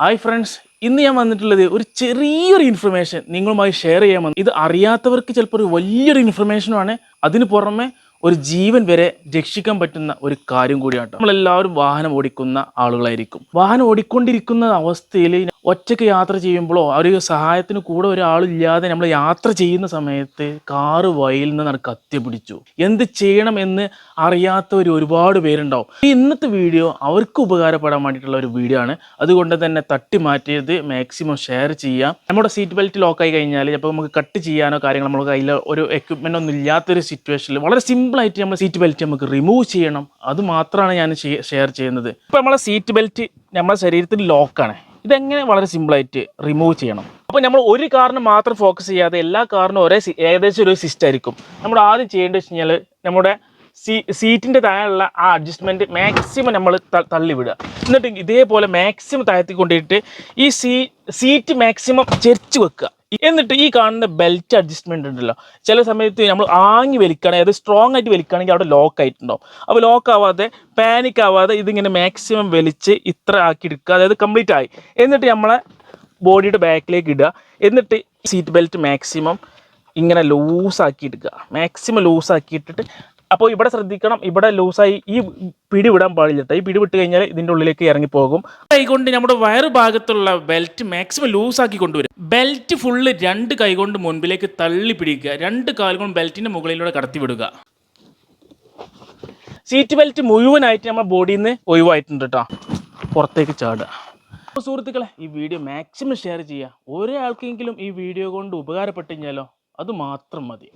Hi friends ഇന്ന് ഞാൻ വന്നിട്ടുള്ളത് ഒരു ചെറിയൊരു ഇൻഫർമേഷൻ നിങ്ങളുമായി ഷെയർ ചെയ്യാൻ വന്നു ഇത് അറിയാത്തവർക്ക് ചിലപ്പോൾ ഒരു വലിയൊരു ഇൻഫർമേഷനുമാണ് അതിന് പുറമെ ഒരു ജീവൻ വരെ രക്ഷിക്കാൻ പറ്റുന്ന ഒരു കാര്യം കൂടിയാണ് നമ്മളെല്ലാവരും വാഹനം ഓടിക്കുന്ന ആളുകളായിരിക്കും. വാഹനം ഓടിക്കൊണ്ടിരിക്കുന്ന അവസ്ഥയിൽ ഒറ്റയ്ക്ക് യാത്ര ചെയ്യുമ്പോഴോ ഒരു സഹായത്തിന് കൂടെ ഒരാളില്ലാതെ നമ്മൾ യാത്ര ചെയ്യുന്ന സമയത്ത് കാറ് വയലിൽ നിന്ന് കത്തി പിടിച്ചു. എന്ത് ചെയ്യണം എന്ന് അറിയാത്തവർ ഒരുപാട് പേരുണ്ടാവും. ഈ ഇന്നത്തെ വീഡിയോ അവർക്ക് ഉപകാരപ്പെടാൻ വേണ്ടിയിട്ടുള്ള ഒരു വീഡിയോ ആണ്. അതുകൊണ്ട് തന്നെ തട്ടി മാറ്റിയത് മാക്സിമം ഷെയർ ചെയ്യാം നമ്മുടെ സീറ്റ് ബെൽറ്റ് ലോക്കായി കഴിഞ്ഞാൽ ചിലപ്പോൾ നമുക്ക് കട്ട് ചെയ്യാനോ കാര്യങ്ങൾ നമ്മൾ കയ്യിൽ ഒരു എക്യുപ്മെന്റ് ഒന്നും ഇല്ലാത്തൊരു സിറ്റുവേഷനിൽ വളരെ സിമ്പിളായിട്ട് നമ്മൾ സീറ്റ് ബെൽറ്റ് നമുക്ക് റിമൂവ് ചെയ്യണം. അത് മാത്രമാണ് ഞാൻ ഷെയർ ചെയ്യുന്നത്. ഇപ്പോൾ നമ്മളെ സീറ്റ് ബെൽറ്റ് നമ്മുടെ ശരീരത്തിൽ ലോക്കാണ് ഇതെങ്ങനെ വളരെ സിമ്പിളായിട്ട് റിമൂവ് ചെയ്യണം? അപ്പോൾ നമ്മൾ ഒരു കാറിന് മാത്രം ഫോക്കസ് ചെയ്യാതെ എല്ലാ കാറിനും ഒരേ ഏകദേശം ഒരു സിസ്റ്റം ആയിരിക്കും. നമ്മൾ ആദ്യം ചെയ്യേണ്ടത് വെച്ച് കഴിഞ്ഞാൽ നമ്മുടെ സീ സീറ്റിന്റെ താഴെയുള്ള ആ അഡ്ജസ്റ്റ്മെന്റ് മാക്സിമം നമ്മൾ തള്ളി വിടുക. എന്നിട്ട് ഇതേപോലെ മാക്സിമം താഴ്ത്തി കൊണ്ടിട്ട് ഈ സീ സീറ്റ് മാക്സിമം ചെരിച്ച് വെക്കുക. എന്നിട്ട് ഈ കാണുന്ന ബെൽറ്റ് അഡ്ജസ്റ്റ്മെന്റ് ഉണ്ടല്ലോ. ചില സമയത്ത് നമ്മൾ ആങ്ങി വലിക്കുകയാണെങ്കിൽ അത് സ്ട്രോങ് ആയിട്ട് വലിക്കുകയാണെങ്കിൽ അവിടെ ലോക്ക് ആയിട്ടുണ്ടാവും. അപ്പോൾ ലോക്ക് ആവാതെ പാനിക് ആവാതെ ഇതിങ്ങനെ മാക്സിമം വലിച്ച് ഇത്ര ആക്കി എടുക്കുക. അതായത് കംപ്ലീറ്റ് ആയി. എന്നിട്ട് നമ്മളെ ബോഡിയുടെ ബാക്കിലേക്ക് ഇടുക. എന്നിട്ട് സീറ്റ് ബെൽറ്റ് മാക്സിമം ഇങ്ങനെ ലൂസാക്കി എടുക്കുക. മാക്സിമം ലൂസാക്കി ഇട്ടിട്ട് അപ്പോൾ ഇവിടെ ശ്രദ്ധിക്കണം ഇവിടെ ലൂസായി ഈ പിടി വിടാൻ പാടില്ലട്ടോ ഈ പിടി വിട്ട് കഴിഞ്ഞാൽ ഇതിന്റെ ഉള്ളിലേക്ക് ഇറങ്ങിപ്പോകും കൈകൊണ്ട് നമ്മുടെ വയറ് ഭാഗത്തുള്ള ബെൽറ്റ് മാക്സിമം ലൂസാക്കി കൊണ്ടുവരും. ബെൽറ്റ് ഫുള്ള് രണ്ട് കൈകൊണ്ട് മുൻപിലേക്ക് തള്ളി പിടിക്കുക. രണ്ട് കാലുകളും ബെൽറ്റിന്റെ മുകളിലൂടെ കടത്തി വിടുക. സീറ്റ് ബെൽറ്റ് മുഴുവനായിട്ട് നമ്മുടെ ബോഡിയിൽ നിന്ന് ഒഴിവായിട്ടുണ്ട് കേട്ടോ പുറത്തേക്ക് ചാടുക. അപ്പോൾ സുഹൃത്തുക്കളെ ഈ വീഡിയോ മാക്സിമം ഷെയർ ചെയ്യുക. ഒരാൾക്കെങ്കിലും ഈ വീഡിയോ കൊണ്ട് ഉപകാരപ്പെട്ടു കഴിഞ്ഞാലോ അത് മാത്രം മതി.